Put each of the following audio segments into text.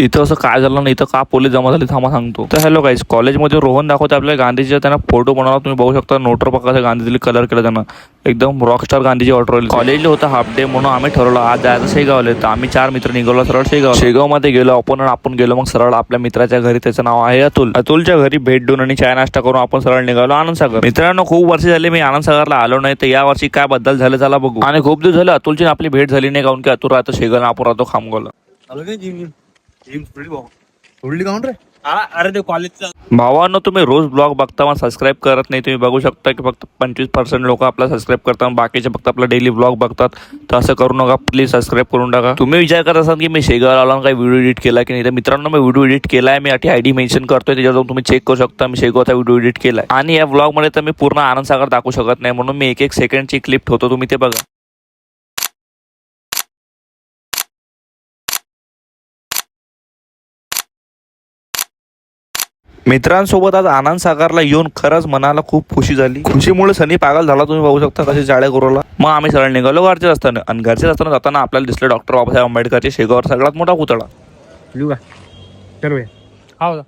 इथं असं काय झालं ना इथं का पोलीस जमा झाली थांबा सांगतो. तर हॅलो गाईज कॉलेजमध्ये रोहन दाखवते आपल्याला गांधीजीचा त्यांना फोटो बनवला तुम्ही बघू शकता नोटर पक्का गांधीजीला कलर केला त्यांना. एकदम रॉकस्टार गांधीजी ऑर्डर कॉलेजला होता हाफ डे म्हणून आम्ही ठरवलं आज जायचं शेगावला तर आम्ही चार मित्र निघालो सरळ शेगाव शेगावमध्ये गेलो आपण आणि आपण गेलो मग सरळ आपल्या मित्राच्या घरी त्याचं नाव आहे अतुल. अतुलच्या घरी भेट देऊन आणि चाय नाश्ता करून आपण सरळ निघालो आनंद सागर. मित्रांनो खूप वर्ष झाले मी आनंद सागरला आलो नाही तर या वर्षी काय बदल झालं चला बघू. आणि खूप दिवस झालं अतुलची आपली भेट झाली नाही काऊन की अतुल राहतो शेगाव आपण राहतो खामगावला. जिम रे? अरे ते कॉलेजचा भावांनो तुम्ही रोज ब्लॉग बघता मग सबस्क्राईब करत नाही तुम्ही बघू शकता की फक्त पंचवीस पर्सेंट लोक आपला सबस्क्राईब करतात बाकीचे फक्त आपला डेली ब्लॉग बघतात. तर असं करू नका प्लीज सबस्क्राईब करून टाका. तुम्ही विचार करत असाल की मी शेगाव आला काही व्हिडिओ एडिट केला की नाही तर मित्रांनो मी व्हिडिओ एडिट केला आहे मी आठी आयडी मेन्शन करतोय त्याच्यावर जाऊन तुम्ही चेक करू शकता मी शेगावचा व्हिडिओ एडिट केला आहे आणि या ब्लॉगमध्ये तर मी पूर्ण आनंद सागर दाखवू शकत नाही म्हणून मी एक एक सेकंडची क्लिप ठेवतो तुम्ही ते बघा. मित्रांसोबत आज आनंद सागरला येऊन खरंच मनाला खूप खुशी झाली. खुशीमुळे सनी पागल झाला तुम्ही बघू शकता कसे जाळे करूला मग आम्ही सरळ निघालो घरचे असताना आणि घरचे असताना जाताना आपल्याला दिसलं डॉक्टर बाबासाहेब आंबेडकरचे शेगावर सगळ्यात मोठा पुतळा. हो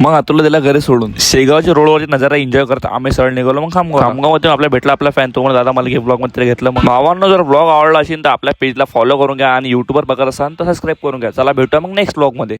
मग अतुलला दिला घरी सोडून. शेगावच्या रोडवरची नजारा एन्जॉय करता आम्ही सरळ निघालो. मग खामगाव खामगावमध्ये आपल्या भेटला आपला फॅन तो दादा मला घे ब्लॉगमध्ये घेतलं. मग भावांना जर ब्लॉग आवडला असेल तर आपल्या पेजला फॉलो करून घ्या आणि युट्यूबवर बघत असाल तर सबस्क्राईब करून घ्या. चला भेटूया मग नेक्स्ट ब्लॉगमध्ये.